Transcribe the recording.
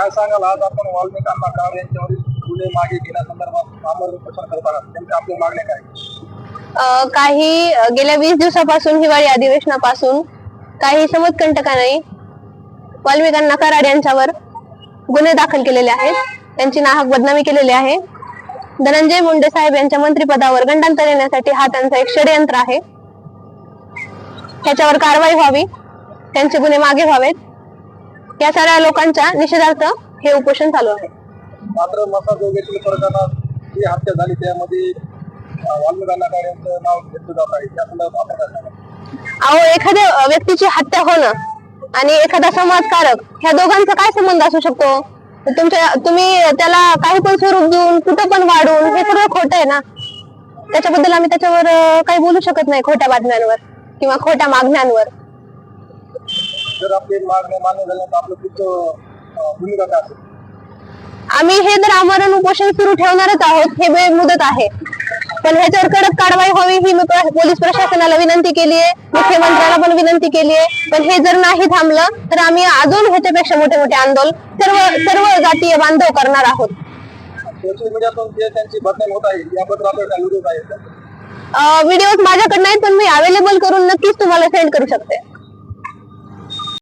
काय सांगाल? आज आपण वाल्मिकांना कार यांच्यावरील गुन्हे मागे घेण्यासंदर्भात आमरण उपोषण करत आहात. नेमक्या आपल्या मागण्या काय? काही गेल्या वीस दिवसापासून हिवाळी अधिवेशनापासून काही समजकंटकांनी वाल्मिकांना कराड यांच्यावर गुन्हे दाखल केलेले आहेत. त्यांची नाहक बदनामी केलेली आहे. धनंजय मुंडे साहेब यांच्या मंत्रिपदावर गंडांतर येण्यासाठी हा त्यांचा एक षडयंत्र आहे. त्याच्यावर कारवाई व्हावी. त्यांचे गुन्हे मागे व्हावेत. या साऱ्या लोकांच्या निषेधार्थ हे उपोषण चालू आहे. मात्र प्रकरणात जी हत्या झाली त्यामध्ये नाव घेतलं जात आहे अहो एखाद्या व्यक्तीची हत्या होणं आणि एखादा समाजकारक ह्या दोघांचा काय संबंध असू शकतो? तुमच्या तुम्ही त्याला काही पण स्वरूप देऊन कुठं पण वाढून हे सगळं खोटं आहे ना? त्याच्याबद्दल आम्ही त्याच्यावर काही बोलू शकत नाही खोट्या बातम्यांवर किंवा खोट्या मागण्यांवर. जर आपली मान्य तर आपलं पुढचं भूमिका काय असेल? आम्ही हे तर आमरण उपोषण सुरू ठेवणारच आहोत हे वेळ मुदत आहे. पण ह्याच्यावर कडक कारवाई व्हावी ही मी पोलीस प्रशासनाला विनंती केली आहे मुख्यमंत्र्याला पण विनंती केली आहे. पण हे जर नाही थांबलं तर आम्ही अजून ह्याच्यापेक्षा मोठे मोठे आंदोलन सर्व सर्व जातीय बांधव करणार आहोत. सोशल मीडियातून जे त्यांची बदनामी होत आहे याबद्दल आपल्याला काय व्हिडिओ माझ्याकडे नाहीत पण मी अवेलेबल करून नक्कीच तुम्हाला सेंड करू शकते.